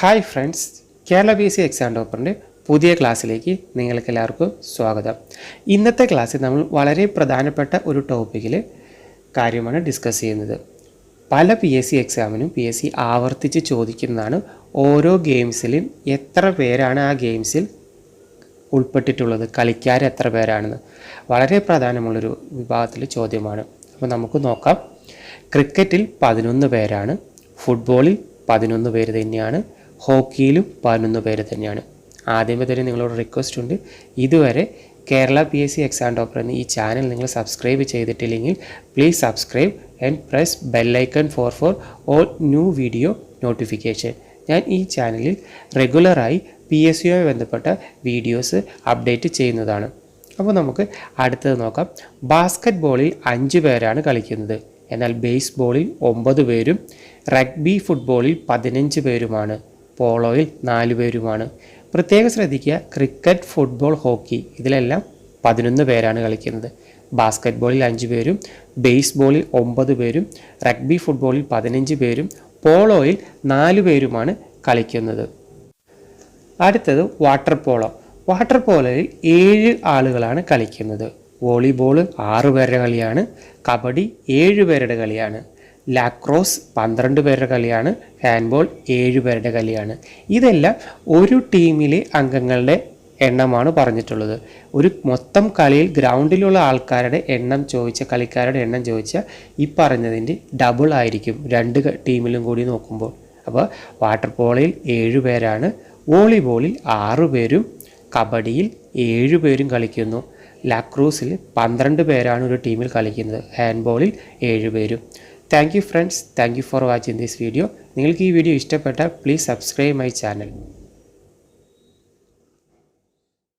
Hi friends Kerala S C exam ടോപ്പറിന്റെ പുതിയ ക്ലാസ്സിലേക്ക് നിങ്ങൾക്ക് എല്ലാവർക്കും സ്വാഗതം. ഇന്നത്തെ ക്ലാസ്സിൽ നമ്മൾ വളരെ പ്രധാനപ്പെട്ട ഒരു ടോപ്പിക്കിൽ കാര്യമാണ് ഡിസ്കസ് ചെയ്യുന്നത്. പല പി എസ് സി എക്സാമിനും പി എസ് സി ആവർത്തിച്ച് ചോദിക്കുന്നതാണ് ഓരോ ഗെയിംസിലും എത്ര പേരാണ് ആ ഗെയിംസിൽ ഉൾപ്പെട്ടിട്ടുള്ളത് കളിക്കാർ എത്ര പേരാണെന്ന്. വളരെ പ്രധാനമുള്ളൊരു വിഭാഗത്തിൽ ചോദ്യമാണ്. അപ്പോൾ നമുക്ക് നോക്കാം. ക്രിക്കറ്റിൽ പതിനൊന്ന് പേരാണ് ഫുട്ബോളിൽ പതിനൊന്ന് പേര് തന്നെയാണ് ഹോക്കിയിലും പതിനൊന്ന് പേര് തന്നെയാണ്. ആദ്യമേ തന്നെ നിങ്ങളോട് റിക്വസ്റ്റ് ഉണ്ട്. ഇതുവരെ Kerala P S C exam topper എന്ന ഈ ചാനൽ നിങ്ങൾ സബ്സ്ക്രൈബ് ചെയ്തിട്ടില്ലെങ്കിൽ please subscribe and press bell icon for for all new video notification ഞാൻ ഈ ചാനലിൽ റെഗുലറായി പി എസ് സിയുമായി ബന്ധപ്പെട്ട വീഡിയോസ് അപ്ഡേറ്റ് ചെയ്യുന്നതാണ്. അപ്പോൾ നമുക്ക് അടുത്തത് നോക്കാം. ബാസ്ക്കറ്റ് ബോളിൽ അഞ്ച് പേരാണ് കളിക്കുന്നത്. എന്നാൽ ബേസ്ബോളിൽ ഒമ്പത് പേരും റഗ്ബി ഫുട്ബോളിൽ പതിനഞ്ച് പേരുമാണ്. പോളോയിൽ നാല് പേരുമാണ്. പ്രത്യേകം ശ്രദ്ധിക്കുക ക്രിക്കറ്റ് ഫുട്ബോൾ ഹോക്കി ഇതിലെല്ലാം പതിനൊന്ന് പേരാണ് കളിക്കുന്നത്. ബാസ്ക്കറ്റ് ബോളിൽ അഞ്ച് പേരും ബേസ്ബോളിൽ ഒമ്പത് പേരും റഗ്ബി ഫുട്ബോളിൽ പതിനഞ്ച് പേരും പോളോയിൽ നാല് പേരുമാണ് കളിക്കുന്നത്. അടുത്തത് വാട്ടർ പോളോ. വാട്ടർ പോളോയിൽ ഏഴ് ആളുകളാണ് കളിക്കുന്നത്. വോളിബോൾ ആറ് പേരുടെ കളിയാണ് കബഡി ഏഴ് പേരുടെ കളിയാണ്. ലാക്രോസ് പന്ത്രണ്ട് പേരുടെ കളിയാണ് ഹാൻഡ്ബോൾ ഏഴ് പേരുടെ കളിയാണ്. ഇതെല്ലാം ഒരു ടീമിലെ അംഗങ്ങളുടെ എണ്ണമാണ് പറഞ്ഞിട്ടുള്ളത്. ഒരു മൊത്തം കളിയിൽ ഗ്രൗണ്ടിലുള്ള ആൾക്കാരുടെ എണ്ണം ചോദിച്ച കളിക്കാരുടെ എണ്ണം ചോദിച്ചാൽ ഈ പറഞ്ഞതിന്റെ ഡബിൾ ആയിരിക്കും രണ്ട് ടീമിലും കൂടി നോക്കുമ്പോൾ. അപ്പോൾ വാട്ടർ പോളോയിൽ ഏഴ് പേരാണ് വോളിബോളിൽ ആറു പേരും കബഡിയിൽ ഏഴ് പേരും കളിക്കുന്നു. ലാക്രൂസിൽ പന്ത്രണ്ട് പേരാണ് ഒരു ടീമിൽ കളിക്കുന്നത് ഹാൻഡ്ബോളിൽ ഏഴ് പേരും. Thank you friends. Thank you for watching this video. നിങ്ങൾക്ക് ഈ വീഡിയോ ഇഷ്ടപ്പെട്ടാൽ പ്ലീസ് സബ്സ്ക്രൈബ് മൈ ചാനൽ.